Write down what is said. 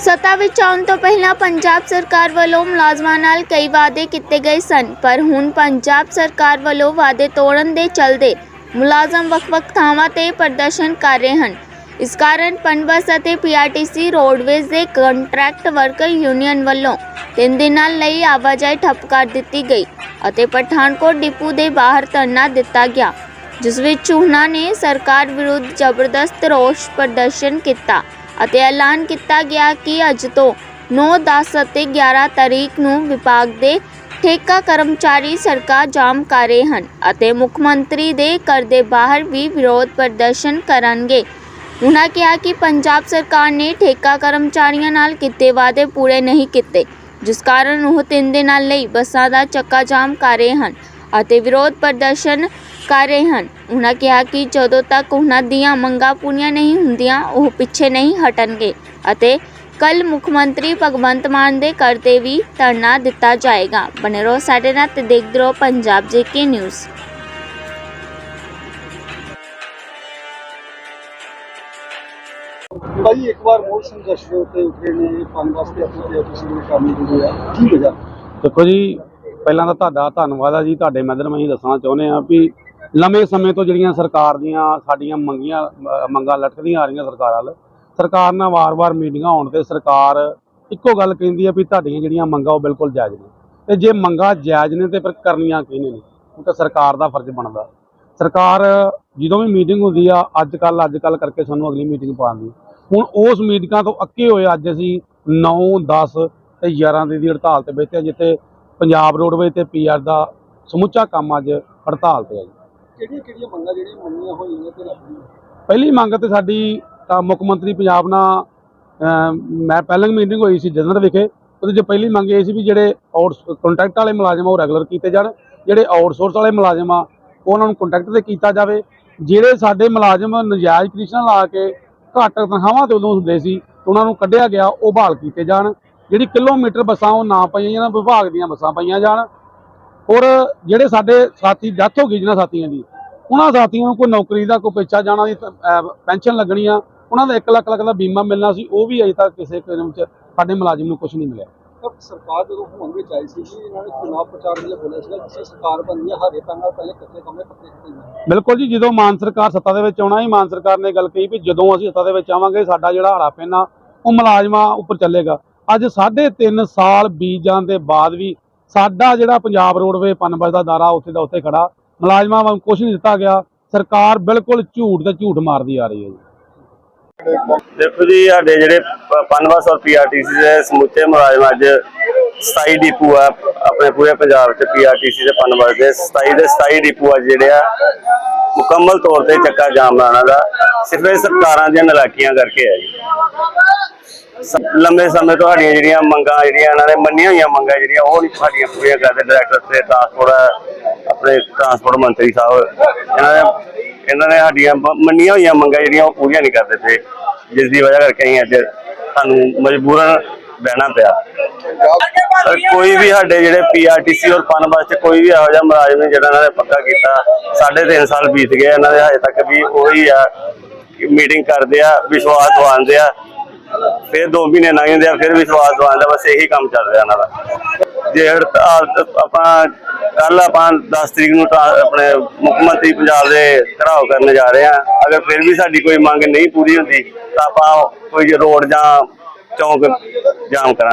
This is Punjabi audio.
ਸੱਤਾ ਵਿੱਚ ਆਉਣ ਤੋਂ ਪਹਿਲਾਂ ਪੰਜਾਬ ਸਰਕਾਰ ਵੱਲੋਂ ਮੁਲਾਜ਼ਮਾਂ ਨਾਲ ਕਈ ਵਾਅਦੇ ਕੀਤੇ ਗਏ ਸਨ, ਪਰ ਹੁਣ ਪੰਜਾਬ ਸਰਕਾਰ ਵੱਲੋਂ ਵਾਅਦੇ ਤੋੜਨ ਦੇ ਚਲਦੇ ਮੁਲਾਜ਼ਮ ਵੱਖ-ਵੱਖ ਥਾਵਾਂ ਤੇ ਪ੍ਰਦਰਸ਼ਨ ਕਰ ਰਹੇ ਹਨ। ਇਸ ਕਾਰਨ ਪਨਬਸ ਅਤੇ ਪੀਆਰਟੀਸੀ ਰੋਡਵੇਜ਼ ਦੇ ਕੰਟਰੈਕਟ ਵਰਕਰ ਯੂਨੀਅਨ ਵੱਲੋਂ ਤਿੰਨ ਦਿਨਾਂ ਲਈ ਆਵਾਜਾਈ ਠੱਪ ਕਰ ਦਿੱਤੀ ਗਈ ਅਤੇ ਪਠਾਨਕੋਟ ਡਿਪੂ ਦੇ ਬਾਹਰ ਧਰਨਾ ਦਿੱਤਾ ਗਿਆ, ਜਿਸ ਵਿੱਚ ਉਹਨਾਂ ਨੇ ਸਰਕਾਰ ਵਿਰੁੱਧ ਜ਼ਬਰਦਸਤ ਰੋਸ ਪ੍ਰਦਰਸ਼ਨ ਕੀਤਾ। ਅਤੇ ਐਲਾਨ ਕੀਤਾ ਗਿਆ ਕਿ ਅੱਜ ਤੋਂ 9, 10 ਅਤੇ 11 ਤਾਰੀਖ ਨੂੰ ਵਿਭਾਗ ਦੇ ਠੇਕਾ ਕਰਮਚਾਰੀ ਸੜਕਾਂ ਜਾਮ ਕਰ ਰਹੇ ਹਨ ਅਤੇ ਮੁੱਖ ਮੰਤਰੀ ਦੇ ਘਰ ਦੇ ਬਾਹਰ ਵੀ ਵਿਰੋਧ ਪ੍ਰਦਰਸ਼ਨ ਕਰਨਗੇ। ਉਹਨਾਂ ਕਿਹਾ ਕਿ ਪੰਜਾਬ ਸਰਕਾਰ ਨੇ ਠੇਕਾ ਕਰਮਚਾਰੀਆਂ ਨਾਲ ਕੀਤੇ ਵਾਅਦੇ ਪੂਰੇ ਨਹੀਂ ਕੀਤੇ ਜਿਸ ਕਾਰਨ ਉਹ ਤਿੰਨ ਦਿਨਾਂ ਲਈ ਬੱਸਾਂ ਦਾ ਚੱਕਾ ਜਾਮ ਕਰ ਰਹੇ ਹਨ ਅਤੇ ਵਿਰੋਧ ਪ੍ਰਦਰਸ਼ਨ ਕਰ ਰਹੇ ਹਨ। ਉਹਨਾਂ ਕਿਹਾ ਕਿ ਜਦੋਂ ਤੱਕ ਉਹਨਾਂ ਦੀਆਂ ਮੰਗਾਂ ਪੂਰੀਆਂ ਨਹੀਂ ਹੁੰਦੀਆਂ ਉਹ ਪਿੱਛੇ ਨਹੀਂ ਹਟਣਗੇ ਅਤੇ ਕੱਲ ਮੁੱਖ ਮੰਤਰੀ ਭਗਵੰਤ ਮਾਨ ਦੇ ਘਰ ਤੇ ਵੀ ਧਰਨਾ ਦਿੱਤਾ ਜਾਏਗਾ। ਬਨੇ ਰਹੋ ਸਾਡੇ ਨਾਲ ਤੇ ਦੇਖਦੇ ਰਹੋ ਪੰਜਾਬ ਜੇਕੇ ਨਿਊਜ਼। ਭਾਈ ਇੱਕ ਵਾਰ ਹੋਰ ਸੰਘਰਸ਼ ਦੇ ਉੱਤੇ ਉਤਰੇ ਨੇ ਪੰਨ ਵਾਸਤੇ ਆਪਣੇ ਤੇ ਤੁਸੀਂ ਨੇ ਕੰਮ ਜਿਹੜੇ ਆ। ਕੀ ਵਜ੍ਹਾ? ਦੇਖੋ ਜੀ ਪਹਿਲਾਂ ਤਾਂ ਤੁਹਾਡਾ ਧੰਨਵਾਦ ਆ ਜੀ। ਤੁਹਾਡੇ ਮਾਧਿਅਮ ਅਸੀਂ ਦੱਸਣਾ ਚਾਹੁੰਦੇ ਆ ਵੀ ਲੰਮੇ ਸਮੇਂ ਤੋਂ ਜਿਹੜੀਆਂ ਸਰਕਾਰ ਦੀਆਂ ਸਾਡੀਆਂ ਮੰਗੀਆਂ ਮੰਗਾਂ ਲਟਕਦੀਆਂ ਆ ਰਹੀਆਂ ਸਰਕਾਰ ਵੱਲ, ਸਰਕਾਰ ਨਾਲ ਵਾਰ-ਵਾਰ ਮੀਟਿੰਗਾਂ ਹੋਣ ਤੇ ਸਰਕਾਰ ਇੱਕੋ ਗੱਲ ਕਹਿੰਦੀ ਆ ਵੀ ਤੁਹਾਡੀਆਂ ਜਿਹੜੀਆਂ ਮੰਗਾਂ ਉਹ ਬਿਲਕੁਲ ਜਾਇਜ਼ ਨੇ। ਤੇ ਜੇ ਮੰਗਾਂ ਜਾਇਜ਼ ਨੇ ਤੇ ਫਿਰ ਕਰਨੀਆਂ ਕਿਹਨੇ ਨੇ? ਉਹ ਤਾਂ ਸਰਕਾਰ ਦਾ ਫਰਜ਼ ਬਣਦਾ। ਸਰਕਾਰ ਜਦੋਂ ਵੀ ਮੀਟਿੰਗ ਹੁੰਦੀ ਆ ਅੱਜ ਕੱਲ ਅੱਜ ਕੱਲ ਕਰਕੇ ਸਾਨੂੰ ਅਗਲੀ ਮੀਟਿੰਗ ਪਾਉਂਦੀ ਹੁਣ ਉਸ ਮੀਟਿੰਗਾਂ ਤੋਂ ਅੱਕੇ ਹੋਏ ਅੱਜ ਅਸੀਂ 9 10 ਤੇ 11 ਦੀ ਹੜਤਾਲ ਤੇ ਬੈਠੇ ਜਿੱਥੇ ਪੰਜਾਬ ਰੋਡਵੇਜ਼ ਤੇ ਪੀਆਰ ਦਾ ਸਮੁੱਚਾ ਕੰਮ ਅੱਜ ਹੜਤਾਲ ਤੇ ਹੈ ਜੀ। ਕਿਹੜੀਆਂ ਕਿਹੜੀਆਂ ਮੰਗਾਂ ਜਿਹੜੀਆਂ ਮੰਨੀਆਂ ਹੋਈਆਂ ਤੇ ਰੱਖੀਆਂ? ਪਹਿਲੀ ਮੰਗ ਤੇ ਸਾਡੀ ਤਾਂ ਮੁੱਖ ਮੰਤਰੀ ਪੰਜਾਬ ਨਾਲ ਅਮ, ਮੈਂ ਪਹਿਲਾਂ ਮੀਟਿੰਗ ਹੋਈ ਸੀ ਜਨਰਲ ਵਿਖੇ ਉਹਦੇ 'ਚ ਪਹਿਲੀ ਮੰਗ ਇਹ ਸੀ ਵੀ ਜਿਹੜੇ ਆਊਟ ਕੰਟਰੈਕਟ ਵਾਲੇ ਮੁਲਾਜ਼ਮ ਆ ਉਹ ਰੈਗੂਲਰ ਕੀਤੇ ਜਾਣ। ਜਿਹੜੇ ਆਊਟਸੋਰਸ ਵਾਲੇ ਮੁਲਾਜ਼ਮ ਆ ਉਹਨਾਂ ਨੂੰ ਕੰਟਰੈਕਟ ਤੇ ਕੀਤਾ ਜਾਵੇ। ਜਿਹੜੇ ਸਾਡੇ ਮੁਲਾਜ਼ਮ ਨਜਾਇਜ਼ ਕ੍ਰਿਸ਼ਨ ਲਾ ਕੇ ਘੱਟ ਤਨਖਾਹਾਂ ਤੇ ਉਦੋਂ ਹੁੰਦੇ ਸੀ ਉਹਨਾਂ ਨੂੰ ਕੱਢਿਆ ਗਿਆ ਉਹ ਬਹਾਲ ਕੀਤੇ ਜਾਣ। ਜਿਹੜੀ ਕਿਲੋਮੀਟਰ ਬੱਸਾਂ ਉਹ ਨਾ ਪਈਆਂ ਜਾਣ ਵਿਭਾਗ ਦੀਆਂ ਬੱਸਾਂ ਪਈਆਂ ਜਾਣ ਔਰ ਜਿਹੜੇ ਸਾਡੇ ਸਾਥੀ ਡੈਥ ਹੋ ਗਈ ਜਿਹਨਾਂ ਸਾਥੀਆਂ ਦੀ ਉਹਨਾਂ ਸਾਥੀਆਂ ਨੂੰ ਕੋਈ ਨੌਕਰੀ ਦਾ ਕੋਈ ਪੇਚਾ ਜਾਣਾ ਦੀ ਪੈਨਸ਼ਨ ਲੱਗਣੀ ਆ ਉਹਨਾਂ ਦਾ 1 ਲੱਖ ਲੱਖ ਦਾ ਬੀਮਾ ਮਿਲਣਾ ਸੀ ਉਹ ਵੀ ਅਜੇ ਤੱਕ ਕਿਸੇ ਕਿਸਮ ਚ ਸਾਡੇ ਮੁਲਾਜ਼ਮ ਨੂੰ ਕੁਝ ਨਹੀਂ ਮਿਲਿਆ। ਤਾਂ ਸਰਕਾਰ ਜਦੋਂ ਹੋਂਦ ਵਿੱਚ ਆਈ ਸੀ ਕਿ ਇਹਨਾਂ ਨੇ ਚੁਣਾਵ ਪ੍ਰਚਾਰ ਲਈ ਬੋਲਿਆ ਸੀਗਾ ਕਿਸੇ ਸਰਕਾਰ ਬਣਨੀ ਹੈ ਹਰੇ ਪੰਗਾ ਪਹਿਲੇ ਕੱਚੇ ਕਮਰੇ ਪੱਕੇ ਕੀਤੇ ਜਾਣ ਬਿਲਕੁਲ ਜੀ ਜਦੋਂ ਮਾਨ ਸਰਕਾਰ ਸੱਤਾ ਦੇ ਵਿੱਚ ਆਉਣਾ ਹੀ ਮਾਨ ਸਰਕਾਰ ਨੇ ਗੱਲ ਕਹੀ ਵੀ ਜਦੋਂ ਅਸੀਂ ਸੱਤਾ ਦੇ ਵਿੱਚ ਆਵਾਂਗੇ ਸਾਡਾ ਜਿਹੜਾ ਹਰਾ ਪੈਨਾ ਉਹ ਮੁਲਾਜ਼ਮਾਂ ਉੱਪਰ ਚੱਲੇਗਾ। ਅੱਜ 3.5 ਸਾਲ ਬੀਤ ਜਾਣ ਦੇ ਬਾਅਦ ਵੀ ਸਾਡਾ ਜਿਹੜਾ ਪੰਜਾਬ ਰੋਡਵੇ ਪਨਬਸ ਦਾ ਦਾਰਾ ਉੱਥੇ ਦਾ ਉੱਥੇ ਖੜਾ। ਮੁਲਾਜ਼ਮਾਂ ਨੂੰ ਕੁਝ ਨਹੀਂ ਦਿੱਤਾ ਗਿਆ। ਸਰਕਾਰ ਬਿਲਕੁਲ ਝੂਠ ਤੇ ਝੂਠ ਮਾਰਦੀ ਆ ਰਹੀ ਹੈ ਜੀ। ਦੇਖੋ ਜੀ, ਸਾਡੇ ਜਿਹੜੇ ਪਨਬਸ ਔਰ ਪੀਆਰਟੀਸੀ ਦੇ ਸਮੁੱਚੇ ਮੁਲਾਜ਼ਮ ਅੱਜ 27 ਡਿਪੂ ਆ, ਆਪਣੇ ਪੂਰੇ ਪੰਜਾਬ ਚ ਪੀਆਰਟੀਸੀ ਤੇ ਪਨਬਸ ਦੇ 27 ਦੇ 27 ਡਿਪੂ ਆ ਜਿਹੜੇ ਆ, ਮੁਕੰਮਲ ਤੌਰ ਤੇ ਚੱਕਾ ਜਾਮ ਲਾਣਾ ਦਾ ਸਿਰਫ ਸਰਕਾਰਾਂ ਦੀਆਂ ਨਲਾਕੀਆਂ ਕਰਕੇ ਹੈ ਜੀ। ਲੰਮੇ ਸਮੇਂ ਤੋਂ ਸਾਡੀਆਂ ਜਿਹੜੀਆਂ ਮੰਗਾਂ, ਜਿਹੜੀਆਂ ਇਹਨਾਂ ਨੇ ਮੰਨੀਆਂ ਹੋਈਆਂ ਮੰਗਾਂ ਜਿਹੜੀਆਂ, ਉਹ ਨਹੀਂ ਸਾਡੀਆਂ ਪੂਰੀਆਂ ਕਰਦੇ। ਡਾਇਰੈਕਟਰ ਤੇ ਟਰਾਂਸਪੋਰਟ ਆਪਣੇ ਟਰਾਂਸਪੋਰਟ ਮੰਤਰੀ ਸਾਹਿਬ, ਇਹਨਾਂ ਨੇ ਇਹਨਾਂ ਨੇ ਸਾਡੀਆਂ ਮੰਨੀਆਂ ਹੋਈਆਂ ਮੰਗਾਂ ਜਿਹੜੀਆਂ, ਉਹ ਪੂਰੀਆਂ ਨਹੀਂ ਕਰਦੇ ਪਏ। ਜਿਸ ਦੀ ਵਜ੍ਹਾ ਕਰਕੇ ਅਸੀਂ ਅੱਜ ਸਾਨੂੰ ਮਜਬੂਰਨ ਬਹਿਣਾ ਪਿਆ। ਸਰ ਕੋਈ ਵੀ ਸਾਡੇ ਜਿਹੜੇ ਪੀਆਰਟੀਸੀ ਔਰ ਪਨ ਵਾਸਤੇ ਕੋਈ ਵੀ ਇਹੋ ਜਿਹਾ ਮੁਲਾਜ਼ਮ ਜਿਹੜਾ ਇਹਨਾਂ ਨੇ ਪੱਕਾ ਕੀਤਾ। ਸਾਢੇ ਤਿੰਨ ਸਾਲ ਬੀਤ ਗਏ, ਇਹਨਾਂ ਦੇ ਹਜੇ ਤੱਕ ਵੀ ਉਹੀ ਆ ਮੀਟਿੰਗ ਕਰਦੇ ਆ, ਵਿਸ਼ਵਾਸ ਦਵਾਉਂਦੇ ਆ। ਫਿਰ 2 ਮਹੀਨੇ ਲੰਘ ਜਾਂਦੇ ਆ, ਫਿਰ ਵਿਸ਼ਵਾਸ ਦਵਾਉਂਦੇ ਆ ਬਸ ਇਹੀ ਕੰਮ ਚੱਲ ਰਿਹਾ ਇਹਨਾਂ ਦਾ। ਜੇ ਹੜਤਾਲ ਆਪਾਂ ਕੱਲ ਆਪਾਂ 10 ਤਰੀਕ ਨੂੰ ਆਪਣੇ ਮੁੱਖ ਮੰਤਰੀ ਪੰਜਾਬ ਦੇ ਘਰਾਓ ਕਰਨ ਜਾ ਰਹੇ ਆ ਅਗਰ ਫਿਰ ਵੀ ਸਾਡੀ ਕੋਈ ਮੰਗ ਨਹੀਂ ਪੂਰੀ ਹੁੰਦੀ, ਤਾਂ ਆਪਾਂ ਕੋਈ ਰੋਡ ਜਾਂ ਚੌਂਕ ਜਾਮ ਕਰਾਂਗੇ।